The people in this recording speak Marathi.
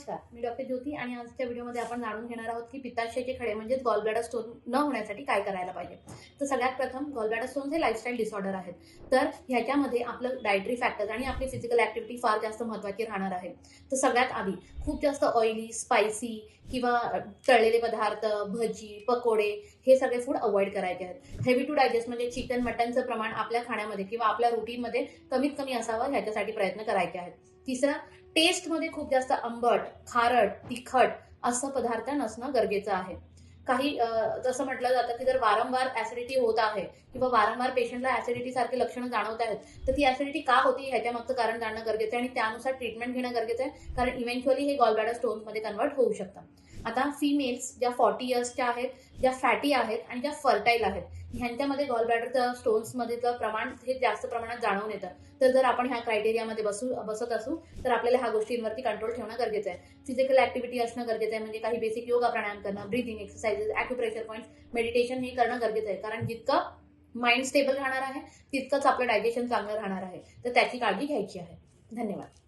नमस्कार मी डॉक्टर ज्योती आणि आजच्या व्हिडिओमध्ये आपण जाणून घेणार आहोत की पित्ताशयाचे खडे म्हणजेच गॉलब्लॅडर स्टोन न होण्यासाठी काय करायला पाहिजे. तर सगळ्यात प्रथम गॉलब्लॅडर स्टोन हे लाईफस्टाईल डिसऑर्डर आहेत. तर ह्याच्यामध्ये आपलं डायटरी फॅक्टर्स आणि आपली फिजिकल ऍक्टिव्हिटी फार जास्त महत्त्वाची राहणार आहे. तर सगळ्यात आधी खूप जास्त ऑइली स्पायसी किंवा तळलेले पदार्थ भजी पकोडे हे सगळे फूड अवॉइड करायचे आहेत. हेवी टू डायजेस्ट म्हणजे चिकन मटनचं प्रमाण आपल्या खाण्यामध्ये किंवा आपल्या रुटीनमध्ये कमीत कमी असावं ह्याच्यासाठी प्रयत्न करायचे आहेत. तिसरा टेस्टमध्ये खूप जास्त आंबट खारट तिखट असं पदार्थ नसणं गरजेचं आहे. काही जसं म्हटलं जातं की जर वारंवार ऍसिडिटी होत आहे किंवा वारंवार पेशंटला ऍसिडिटी सारखी लक्षणं जाणवत आहेत तर ती ऍसिडिटी का होती ह्याच्या मागचं कारण जाणणं गरजेचं आहे आणि त्यानुसार ट्रीटमेंट घेणं गरजेचं आहे कारण इव्हेंच्युअली हे गॉलब्लॅडर स्टोन्समध्ये कन्वर्ट होऊ शकतं. आता फिमेल्स ज्या फॉर्टी इयर्सच्या आहेत ज्या फॅटी आहेत आणि ज्या फर्टाईल आहेत ह्यांच्यामध्ये गॉल गॉलब्लॅडर स्टोन्समध्येचं प्रमाण हे जास्त प्रमाणात जाणवून येतं. तर जर आपण ह्या क्रायटेरियामध्ये बसू बसत असू तर आपल्याला ह्या गोष्टींवरती कंट्रोल ठेवणं गरजेचं आहे. फिजिकल ऍक्टिव्हिटी असणं गरजेचं आहे म्हणजे काही बेसिक योगा प्राणायाम करणं breathing exercises acupressure point meditation हे करणं गरजेचं आहे. कारण जितकं माइंड स्टेबल राहणार आहे तितकंच आपलं डायजेशन चांगलं राहणार आहे. तर त्याची काळजी घ्यायची आहे. धन्यवाद.